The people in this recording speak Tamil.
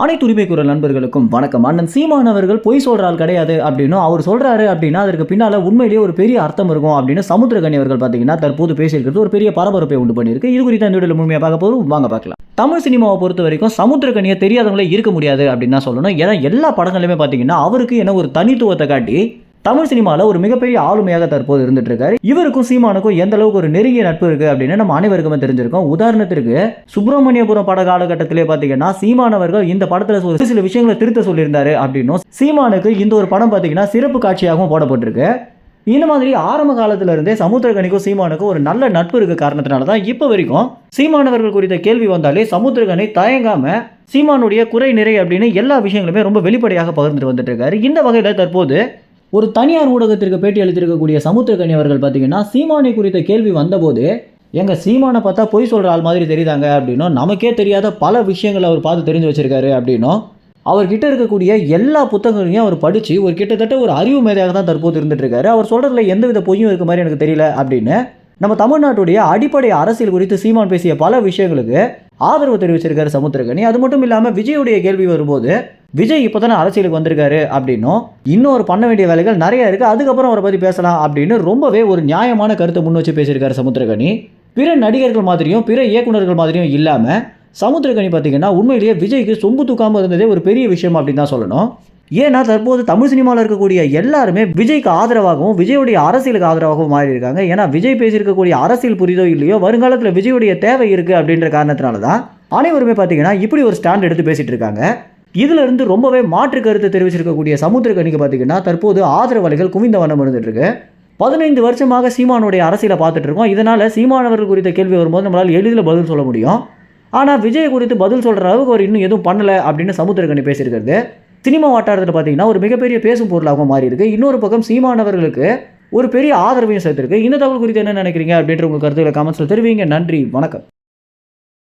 அனைத்து உரிமை குரல் நண்பர்களுக்கும் வணக்கம். அண்ணன் சீமான் அவர்கள் பொய் சொல்றால் கிடையாது அப்படின்னு அவர் சொல்றாரு அப்படின்னா அதற்கு பின்னால உண்மையிலேயே ஒரு பெரிய அர்த்தம் இருக்கும் அப்படின்னு சமுத்திரகனி அவர்கள் பார்த்தீங்கன்னா தற்போது பேசியிருக்கிறது. ஒரு பெரிய பரபரப்பை உண்டு பண்ணியிருக்கு. இது குறித்து அந்த வீடியோவில் முழுமையாக பார்க்க போதும் வாங்க பார்க்கலாம். தமிழ் சினிமாவை பொறுத்த வரைக்கும் சமுத்திரகனியை தெரியாதவங்களே இருக்க முடியாது அப்படின்னு தான் சொல்லணும். ஏன்னா எல்லா படங்களுமே பார்த்தீங்கன்னா அவருக்கு என்ன ஒரு தனித்துவத்தை காட்டி தமிழ் சினிமாவில் ஒரு மிகப்பெரிய ஆளுமையாக தற்போது இருந்துட்டு இருக்காரு இவருக்கும் சீமானுக்கும் எந்த அளவுக்கு ஒரு நெருங்கிய நட்பு இருக்கு அப்படின்னு நம்ம அனைவருக்குமே தெரிஞ்சிருக்கோம். உதாரணத்திற்கு சுப்பிரமணியபுரம் பட காலகட்டத்திலே பார்த்தீங்கன்னா சீமான் அவர்கள் இந்த படத்தில் ஒரு சில விஷயங்களை திருத்த சொல்லியிருந்தாரு அப்படின்னும் சீமானுக்கு இந்த ஒரு படம் பார்த்தீங்கன்னா சிறப்பு காட்சியாகவும் போடப்பட்டிருக்கு. இந்த மாதிரி ஆரம்ப காலத்துல இருந்தே சமுத்திரகனிக்கும் சீமானுக்கும் ஒரு நல்ல நட்பு இருக்க காரணத்தினால தான் இப்போ வரைக்கும் சீமானவர்கள் குறித்த கேள்வி வந்தாலே சமுத்திரகனை தயங்காம சீமானுடைய குறை நிறை அப்படின்னு எல்லா விஷயங்களுமே ரொம்ப வெளிப்படையாக பகிர்ந்துட்டு வந்துட்டு இருக்காரு இந்த வகையில் தற்போது ஒரு தனியார் ஊடகத்திற்கு பேட்டி அளித்திருக்கக்கூடிய சமுத்திரக்கனி அவர்கள் பார்த்தீங்கன்னா சீமானை குறித்த கேள்வி வந்தபோது எங்கள் சீமானை பார்த்தா பொய் சொல்கிற ஆள் மாதிரி தெரியுதாங்க? அப்படின்னும் நமக்கே தெரியாத பல விஷயங்களை அவர் பார்த்து தெரிஞ்சு வச்சிருக்காரு. அப்படின்னும் அவர்கிட்ட இருக்கக்கூடிய எல்லா புத்தகங்களையும் அவர் படித்து ஒரு கிட்டத்தட்ட ஒரு அறிவு மேதையாக தான் தற்போது இருந்துட்டுருக்காரு அவர் சொல்கிறதுல எந்தவித பொய்யும் இருக்க மாதிரி எனக்கு தெரியல அப்படின்னு நம்ம தமிழ்நாட்டுடைய அடிப்படை அரசியல் குறித்து சீமான் பேசிய பல விஷயங்களுக்கு ஆதரவு தெரிவிச்சிருக்காரு சமுத்திரகனி. அது மட்டும் இல்லாமல் விஜயுடைய கேள்வி வரும்போது விஜய் இப்போ தானே அரசியலுக்கு வந்திருக்காரு அப்படின்னும் இன்னும் ஒரு பண்ண வேண்டிய வேலைகள் நிறைய இருக்குது அதுக்கப்புறம் அவரை பற்றி பேசலாம் அப்படின்னு ரொம்பவே ஒரு நியாயமான கருத்தை முன் வச்சு பேசியிருக்காரு சமுத்திரகனி. பிற நடிகர்கள் மாதிரியும் பிற இயக்குனர்கள் மாதிரியும் இல்லாமல் சமுத்திரகனி பார்த்தீங்கன்னா உண்மையிலேயே விஜய்க்கு சொம்பு தூக்காமல் இருந்ததே ஒரு பெரிய விஷயம் அப்படின்னு தான் சொல்லணும். ஏன்னா தற்போது தமிழ் சினிமாவில் இருக்கக்கூடிய எல்லாருமே விஜய்க்கு ஆதரவாகவும் விஜயுடைய அரசியலுக்கு ஆதரவாகவும் மாறி இருக்காங்க ஏன்னா விஜய் பேசியிருக்கக்கூடிய அரசியல் புரிதோ இல்லையோ வருங்காலத்தில் விஜயுடைய தேவை இருக்குது அப்படின்ற காரணத்தினால தான் அனைவருமே பார்த்தீங்கன்னா இப்படி ஒரு ஸ்டாண்ட் எடுத்து பேசிகிட்டு இருக்காங்க. இதிலிருந்து ரொம்பவே மாற்று கருத்தை தெரிவிச்சிருக்கக்கூடிய சமுத்திரக்கணிக்கு பார்த்தீங்கன்னா தற்போது ஆதரவாளிகள் குவிந்த வண்ணம் இருந்துட்டுருக்கு. பதினைந்து வருஷமாக சீமானுடைய அரசியலை பார்த்துட்டு இருக்கோம் இதனால் சீமானவர்கள் குறித்த கேள்வி வரும்போது நம்மளால் எளிதில் பதில் சொல்ல முடியும். ஆனால் விஜய் குறித்து பதில் சொல்கிற அளவுக்கு அவர் இன்னும் எதுவும் பண்ணலை அப்படின்னு சமுத்திரக்கணி பேசியிருக்கிறது. சினிமா வட்டாரத்தில் பார்த்தீங்கன்னா ஒரு மிகப்பெரிய பேசும் பொருளாகவும் மாறி இருக்குது இன்னொரு பக்கம் சீமானவர்களுக்கு ஒரு பெரிய ஆதரவையும் சேர்த்துருக்கு. இந்த தகவல் குறித்து என்ன நினைக்கிறீங்க அப்படின்ற உங்கள் கருத்துக்களை கமெண்ட்ஸில் தெரிவிங்க. நன்றி. வணக்கம்.